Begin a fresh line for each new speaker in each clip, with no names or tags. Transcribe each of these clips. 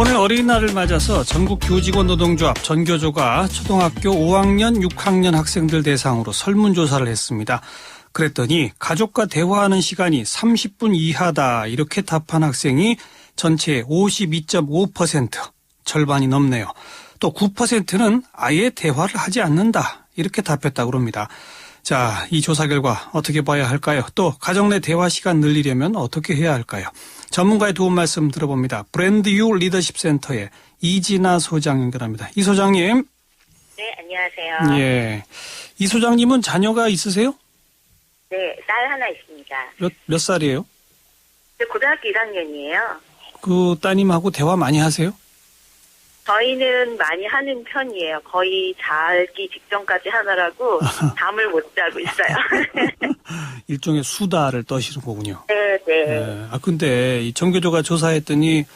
오늘 어린이날을 맞아서 전국 교직원 노동조합 전교조가 초등학교 5학년, 6학년 학생들 대상으로 설문조사를 했습니다. 그랬더니 가족과 대화하는 시간이 30분 이하다 이렇게 답한 학생이 전체의 52.5% 절반이 넘네요. 또 9%는 아예 대화를 하지 않는다 이렇게 답했다고 합니다. 자, 이 조사 결과 어떻게 봐야 할까요? 또 가정 내 대화 시간 늘리려면 어떻게 해야 할까요? 전문가의 도움 말씀 들어봅니다. 브랜드 유 리더십 센터의 이진아 소장 연결합니다. 이 소장님.
네, 안녕하세요.
예. 이 소장님은 자녀가 있으세요?
네, 딸 하나 있습니다.
몇, 몇 살이에요?
네, 고등학교 1학년이에요.
그 따님하고 대화 많이 하세요?
저희는 많이 하는 편이에요. 거의 자기 직전까지 하느라고 잠을 못 자고 있어요.
일종의 수다를 떠시는 거군요.
네, 네.
예. 아, 근데 이 전교조가 조사했더니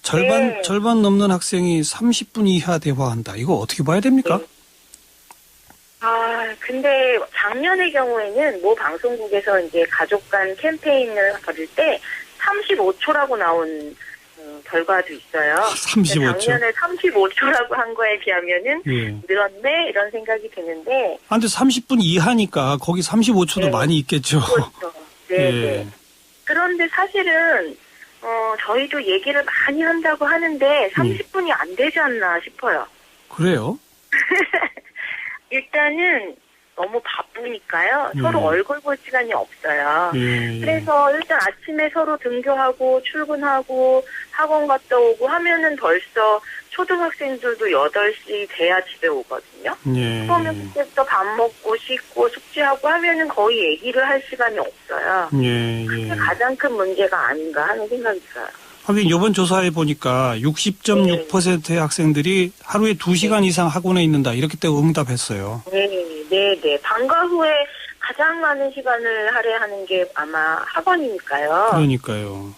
절반,
네.
절반 넘는 학생이 30분 이하 대화한다. 이거 어떻게 봐야 됩니까?
네. 아, 근데 작년의 경우에는 모 방송국에서 이제 가족 간 캠페인을 벌일 때 35초라고 나온 어, 결과도 있어요.
35초.
작년에 35초라고 한 거에 비하면은
예.
늘었네 이런 생각이 드는데
아, 근데 30분 이하니까 거기 35초도
네.
많이 있겠죠.
그렇죠. 네,
예.
네. 그런데 사실은 어 저희도 얘기를 많이 한다고 하는데 30분이 안 되지 않나 싶어요.
그래요?
일단은 너무 바쁘니까요.
예.
서로 얼굴 볼 시간이 없어요.
예. 예.
그래서 일단 아침에 서로 등교하고 출근하고 학원 갔다 오고 하면은 벌써 초등학생들도 8시 돼야 집에 오거든요.
예.
그러면 그때부터 밥 먹고 씻고 숙제하고 하면은 거의 얘기를 할 시간이 없어요.
예,
그게
예.
가장 큰 문제가 아닌가 하는 생각이 들어요.
하긴 이번 조사해 보니까 60.6%의 학생들이 하루에 2시간 이상 학원에 있는다. 이렇게 때 응답했어요.
네, 네, 네. 방과 후에 가장 많은 시간을 할애하는 게 아마 학원이니까요.
그러니까요.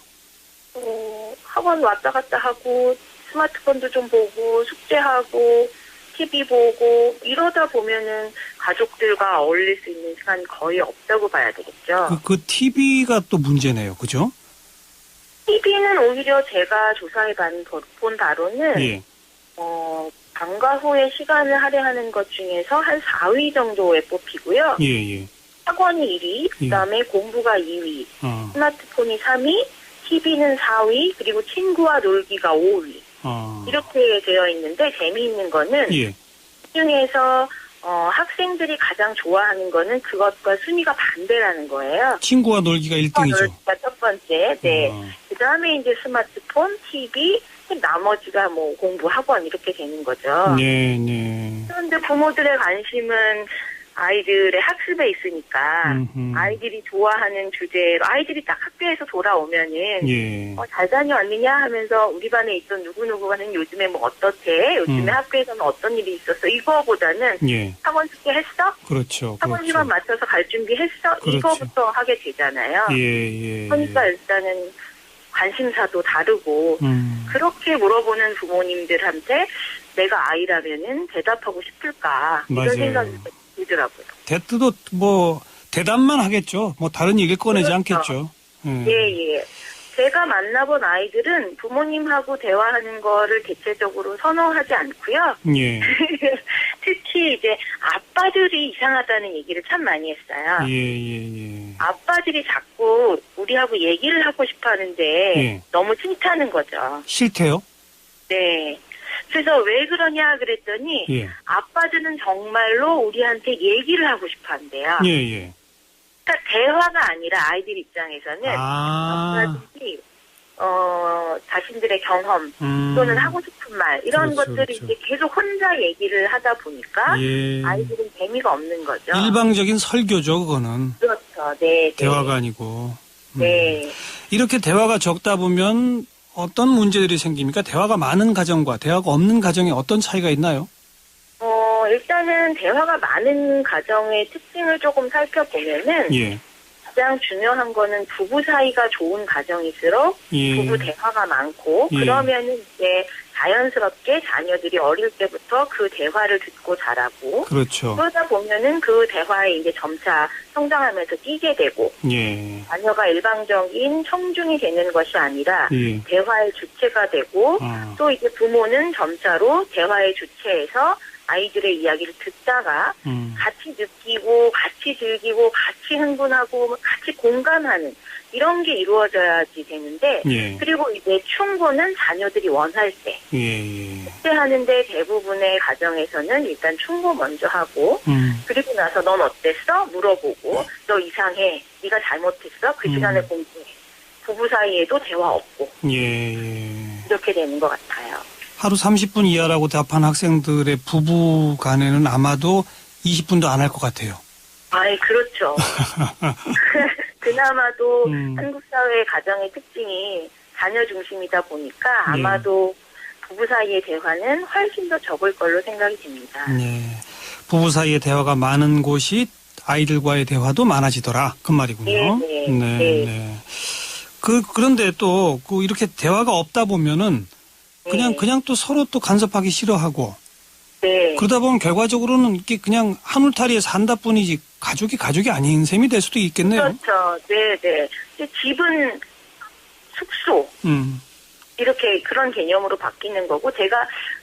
어, 학원 왔다 갔다 하고 스마트폰도 좀 보고 숙제하고 TV 보고 이러다 보면은 가족들과 어울릴 수 있는 시간이 거의 없다고 봐야 되겠죠.
그, 그 TV가 또 문제네요. 그죠?
TV는 오히려 제가 조사해 본 바로는
예.
어, 방과 후에 시간을 할애하는 것 중에서 한 4위 정도에 뽑히고요.
예, 예.
학원이 1위,
예.
그다음에 공부가 2위,
어,
스마트폰이 3위, TV는 4위, 그리고 친구와 놀기가 5위.
어.
이렇게 되어 있는데 재미있는 거는
예.
이 중에서 어, 학생들이 가장 좋아하는 거는 그것과 순위가 반대라는 거예요.
친구와 놀기가 1등이죠.
놀기가 첫 번째, 네.
어,
그 다음에 이제 스마트폰, TV, 나머지가 뭐 공부, 학원 이렇게 되는 거죠.
네, 네.
그런데 부모들의 관심은 아이들의 학습에 있으니까
음흠.
아이들이 좋아하는 주제로 아이들이 딱 학교에서 돌아오면은
예.
어, 잘 다녀왔느냐 하면서 우리 반에 있던 누구누구는 요즘에 뭐 어떻대? 요즘에
음.
학교에서는 어떤 일이 있었어? 이거보다는
예.
학원 숙제 했어?
그렇죠.
학원
그렇죠.
시간 맞춰서 갈 준비 했어?
그렇죠.
이거부터 하게 되잖아요.
예, 예.
그러니까 일단은 관심사도 다르고
음.
그렇게 물어보는 부모님들한테 내가 아이라면은 대답하고 싶을까
맞아요.
이런 생각이 들더라고요.
대뜨도 뭐 대답만 하겠죠. 뭐 다른 얘기를 꺼내지
그렇죠.
않겠죠. 예.
예, 예. 제가 만나본 아이들은 부모님하고 대화하는 거를 대체적으로 선호하지 않고요.
예.
특히 이제 아빠들이 이상하다는 얘기를 참 많이 했어요.
예, 예, 예.
아빠들이 자꾸 우리하고 얘기를 하고 싶어 하는데
예.
너무 싫다는 거죠.
싫대요?
네. 그래서 왜 그러냐 그랬더니
예.
아빠들은 정말로 우리한테 얘기를 하고 싶어 한대요.
예, 예.
그러니까 대화가 아니라 아이들 입장에서는
아.
아빠들이 어 자신들의 경험
음.
또는 하고 싶은 말 이런
그렇죠,
것들이
그렇죠.
이제 계속 혼자 얘기를 하다 보니까
예.
아이들은 재미가 없는 거죠.
일방적인 설교죠, 그거는.
그렇죠. 네. 네.
대화가 아니고. 음.
네.
이렇게 대화가 적다 보면 어떤 문제들이 생깁니까? 대화가 많은 가정과 대화가 없는 가정에 어떤 차이가 있나요?
어 일단은 대화가 많은 가정의 특징을 조금 살펴보면은
예.
가장 중요한 거는 부부 사이가 좋은 가정일수록
예.
부부 대화가 많고
예.
그러면은 이제 자연스럽게 자녀들이 어릴 때부터 그 대화를 듣고 자라고
그렇죠.
그러다 보면은 그 대화에 이제 점차 성장하면서 뛰게 되고
예.
자녀가 일방적인 청중이 되는 것이 아니라
예.
대화의 주체가 되고
아,
또 이제 부모는 점차로 대화의 주체에서 아이들의 이야기를 듣다가
음.
같이 느끼고 같이 즐기고 같이 흥분하고 같이 공감하는 이런 게 이루어져야지 되는데
예.
그리고 이제 충고는 자녀들이 원할 때
예. 예.
그때 하는데 대부분의 가정에서는 일단 충고 먼저 하고
음.
그리고 나서 넌 어땠어? 물어보고 너 이상해 네가 잘못했어? 그
음.
시간에 공부해 부부 사이에도 대화 없고
예. 예.
이렇게 되는 것 같아요.
하루 30분 이하라고 답한 학생들의 부부 간에는 아마도 20분도 안 할 것 같아요.
아이 그렇죠. 그나마도
음.
한국 사회의 가정의 특징이 자녀 중심이다 보니까
예.
아마도 부부 사이의 대화는 훨씬 더 적을 걸로 생각이 됩니다.
네. 부부 사이의 대화가 많은 곳이 아이들과의 대화도 많아지더라. 그 말이군요.
네, 네,
네.
네.
네. 그, 그런데 또, 그, 이렇게 대화가 없다 보면은 그냥,
네.
그냥 또 서로 또 간섭하기 싫어하고
네.
그러다 보면 결과적으로는 이게 그냥 한 울타리에 산다 뿐이지 가족이 가족이 아닌 셈이 될 수도 있겠네요.
그렇죠. 네, 네. 집은 숙소
음.
이렇게 그런 개념으로 바뀌는 거고 제가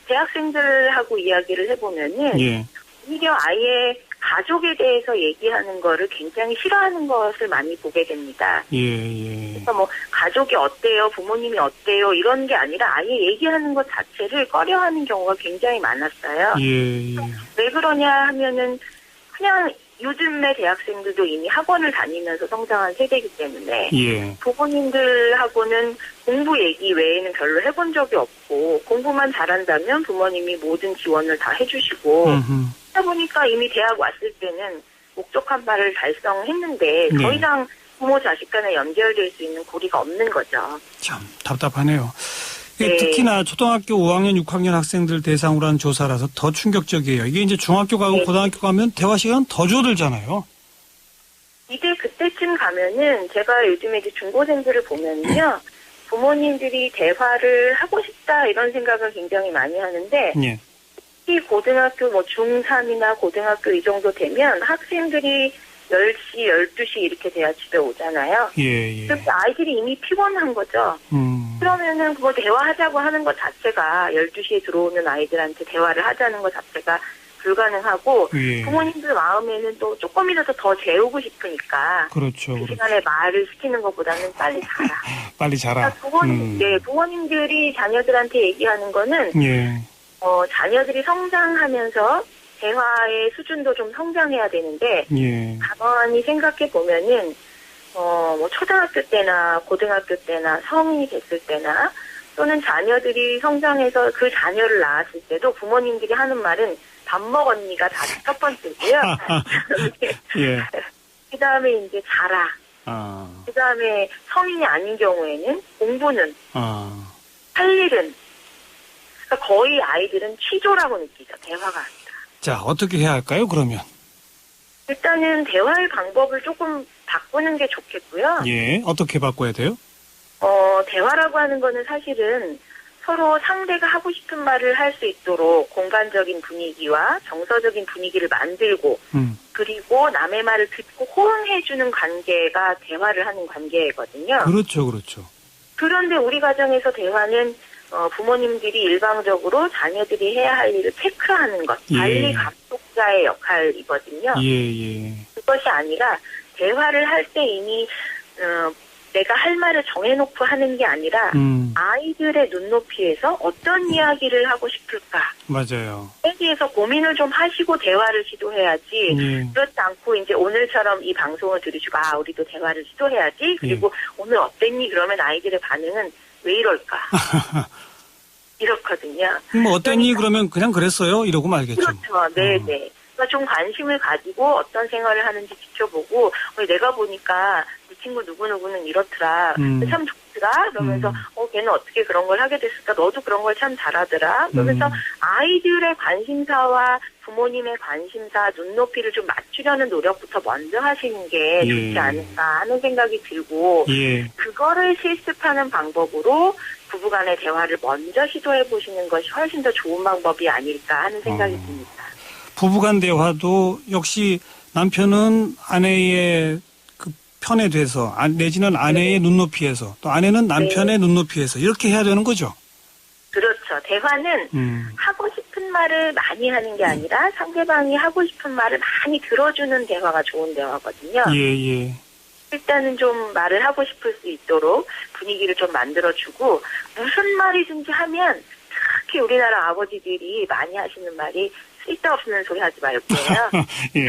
대학생들하고 이야기를 해보면은
예.
오히려 아예 가족에 대해서 얘기하는 거를 굉장히 싫어하는 것을 많이 보게 됩니다.
예, 예.
그래서 뭐 가족이 어때요, 부모님이 어때요 이런 게 아니라 아예 얘기하는 것 자체를 꺼려하는 경우가 굉장히 많았어요.
예, 예.
왜 그러냐 하면은 그냥 요즘의 대학생들도 이미 학원을 다니면서 성장한 세대이기 때문에
예.
부모님들하고는 공부 얘기 외에는 별로 해본 적이 없고 공부만 잘한다면 부모님이 모든 지원을 다 해주시고
음흠.
하다 보니까 이미 대학 왔을 때는 목적한 바를 달성했는데 더
네.
이상 부모 자식 간에 연결될 수 있는 고리가 없는 거죠.
참 답답하네요.
네.
특히나 초등학교 5학년, 6학년 학생들 대상으로 한 조사라서 더 충격적이에요. 이게 이제 중학교 가고
네.
고등학교 가면 대화 시간 더 줄어들잖아요.
이제 그때쯤 가면은 제가 요즘에 이제 중고생들을 보면요. 부모님들이 대화를 하고 싶다 이런 생각을 굉장히 많이 하는데
예.
특히 고등학교 뭐 중3이나 고등학교 이 정도 되면 학생들이 10시, 12시 이렇게 돼야 집에 오잖아요.
예, 예.
그래서 아이들이 이미 피곤한 거죠.
음.
그러면은 그거 대화하자고 하는 것 자체가 12시에 들어오는 아이들한테 대화를 하자는 것 자체가 불가능하고
예.
부모님들 마음에는 또 조금이라도 더 재우고 싶으니까
그렇죠.
그
그렇죠.
시간에 말을 시키는 것보다는 빨리 자라.
빨리 자라.
그러니까 부모님,
음.
네, 부모님들이 자녀들한테 얘기하는 거는
예.
어, 자녀들이 성장하면서 대화의 수준도 좀 성장해야 되는데
예.
가만히 생각해 보면은 어, 뭐 초등학교 때나 고등학교 때나 성인이 됐을 때나 또는 자녀들이 성장해서 그 자녀를 낳았을 때도 부모님들이 하는 말은 밥 먹었니가 다첫 번째고요.
예.
그 다음에 이제 자라.
아.
그 다음에 성인이 아닌 경우에는 공부는
아.
할 일은 그러니까 거의 아이들은 취조라고 느끼죠. 대화가 아니라.
자, 어떻게 해야 할까요, 그러면?
일단은 대화의 방법을 조금 바꾸는 게 좋겠고요.
예. 어떻게 바꿔야 돼요?
어, 대화라고 하는 거는 사실은 서로 상대가 하고 싶은 말을 할 수 있도록 공간적인 분위기와 정서적인 분위기를 만들고
음.
그리고 남의 말을 듣고 호응해주는 관계가 대화를 하는 관계거든요.
그렇죠, 그렇죠.
그런데 우리 가정에서 대화는 어, 부모님들이 일방적으로 자녀들이 해야 할 일을 체크하는 것,
예.
관리 감독자의 역할이거든요.
예, 예.
그것이 아니라 대화를 할 때 이미 어, 내가 할 말을 정해놓고 하는 게 아니라
음.
아이들의 눈높이에서 어떤 이야기를 하고 싶을까
맞아요.
에 대해서 고민을 좀 하시고 대화를 시도해야지
예.
그렇지 않고 이제 오늘처럼 이 방송을 들으시고 아 우리도 대화를 시도해야지 그리고
예.
오늘 어땠니 그러면 아이들의 반응은 왜 이럴까 이렇거든요.
뭐 어땠니? 그러면 그냥 그랬어요? 이러고 말겠죠.
그렇죠. 네,
어.
네. 그러니까 좀 관심을 가지고 어떤 생활을 하는지 지켜보고 어, 내가 보니까 이 친구 누구누구는 이렇더라.
음.
참 좋더라. 그러면서
음.
어 걔는 어떻게 그런 걸 하게 됐을까? 너도 그런 걸 참 잘하더라. 그러면서
음.
아이들의 관심사와 부모님의 관심사 눈높이를 좀 맞추려는 노력부터 먼저 하시는 게
예.
좋지 않을까 하는 생각이 들고
예.
그거를 실습하는 방법으로 부부간의 대화를 먼저 시도해 보시는 것이 훨씬 더 좋은 방법이 아닐까 하는 생각이
어.
듭니다.
부부간 대화도 역시 남편은 아내의 그 편에 돼서 아- 내지는 아내의 눈높이에서 또 아내는 남편의 눈높이에서 이렇게 해야 되는 거죠.
그렇죠. 대화는
음.
하고 싶은 말을 많이 하는 게 아니라 상대방이 하고 싶은 말을 많이 들어주는 대화가 좋은 대화거든요.
예, 예.
일단은 좀 말을 하고 싶을 수 있도록 분위기를 좀 만들어주고 무슨 말이든지 하면 특히 우리나라 아버지들이 많이 하시는 말이 쓸데 없는 소리 하지 말고요.
예.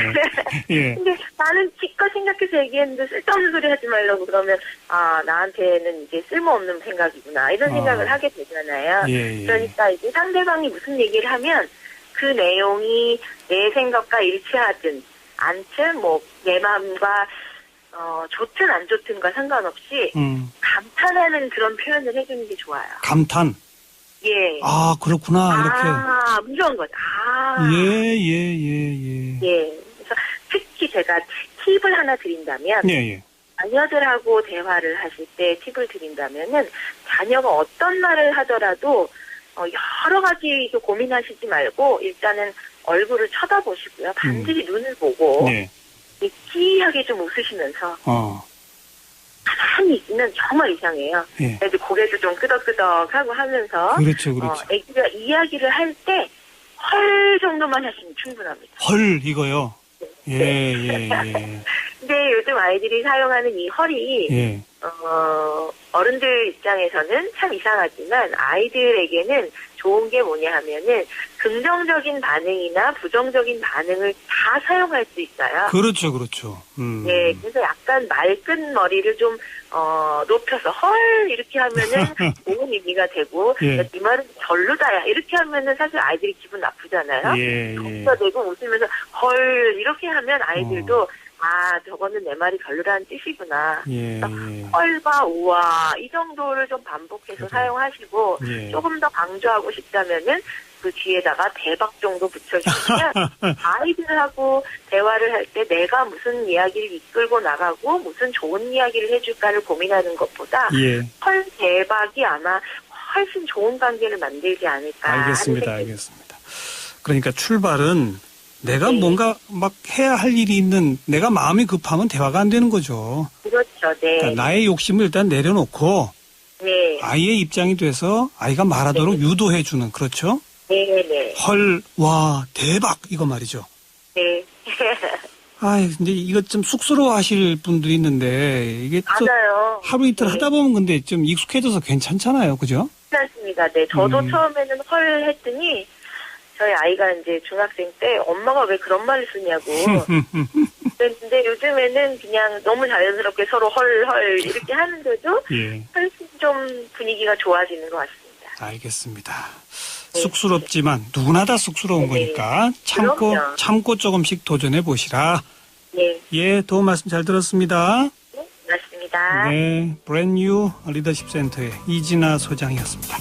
예.
근데 나는 지껏 생각해서 얘기했는데 쓸데없는 소리 하지 말라고 그러면 아 나한테는 이제 쓸모없는 생각이구나 이런
아.
생각을 하게 되잖아요.
예, 예.
그러니까 이제 상대방이 무슨 얘기를 하면 그 내용이 내 생각과 일치하든 않든 뭐 내 마음과 어, 좋든 안 좋든과 상관없이
음.
감탄하는 그런 표현을 해주는 게 좋아요.
감탄.
예.
아, 그렇구나.
아, 무서운 거죠. 아.
이렇게. 예, 예, 예, 예.
예. 그래서 특히 제가 팁을 하나 드린다면
예, 예.
자녀들하고 대화를 하실 때 팁을 드린다면은 자녀가 어떤 말을 하더라도 어, 여러 가지 또 고민하시지 말고 일단은 얼굴을 쳐다보시고요. 반드시 눈을 보고
네.
느끼하게 좀 웃으시면서
어.
있으면 정말 이상해요.
예.
애들 고개도 좀 끄덕끄덕하고 하면서
그렇죠,
어,
그렇죠.
애기가 이야기를 할 때 헐 정도만 하시면 충분합니다.
헐, 이거요. 예, 예, 예.
요즘 아이들이 사용하는 이 헐이
예.
어, 어른들 입장에서는 참 이상하지만 아이들에게는 좋은 게 뭐냐 하면은 긍정적인 반응이나 부정적인 반응을 다 사용할 수 있어요.
그렇죠, 그렇죠. 음.
예, 그래서 약간 말끈 머리를 좀, 어, 높여서, 헐! 이렇게 하면은 좋은 의미가 되고,
예.
야, 네 말은 별로다야. 이렇게 하면은 사실 아이들이 기분 나쁘잖아요.
예, 예.
되고 웃으면서, 헐! 이렇게 하면 아이들도, 아, 저거는 내 말이 별로라는 뜻이구나.
예, 예.
헐과 우와, 이 정도를 좀 반복해서
그래요.
사용하시고,
예.
조금 더 강조하고 싶다면은 그 뒤에다가 대박 정도 붙여주시면 아이들하고 대화를 할 때 내가 무슨 이야기를 이끌고 나가고 무슨 좋은 이야기를 해줄까를 고민하는 것보다
예.
헐 대박이 아마 훨씬 좋은 관계를 만들지 않을까
알겠습니다,
생각이
알겠습니다. 그러니까 출발은 내가
네.
뭔가 막 해야 할 일이 있는 내가 마음이 급하면 대화가 안 되는 거죠.
그렇죠, 네,
그러니까 나의 욕심을 일단 내려놓고
네,
아이의 입장이 돼서 아이가 말하도록 유도해 주는 그렇죠?
네, 네,
헐, 와, 대박 이거 말이죠.
네,
아, 근데 이것 좀 쑥스러워 하실 분들이 있는데 이게 또
맞아요.
하루 이틀
네.
하다 보면 근데 좀 익숙해져서 괜찮잖아요. 그죠?
괜찮습니다. 네, 저도
음.
처음에는 헐 했더니 저희 아이가 이제 중학생 때 엄마가 왜 그런 말을 쓰냐고. 근데 요즘에는 그냥 너무 자연스럽게 서로 헐헐 이렇게 하는데도
예.
훨씬 좀 분위기가 좋아지는 것 같습니다.
알겠습니다.
네.
쑥스럽지만 누구나 다 쑥스러운
네.
거니까 참고
그럼요.
참고 조금씩 도전해 보시라.
네,
예, 도움 말씀 잘 들었습니다.
네, 맞습니다.
네, 브랜뉴 리더십 센터의 이진아 소장이었습니다.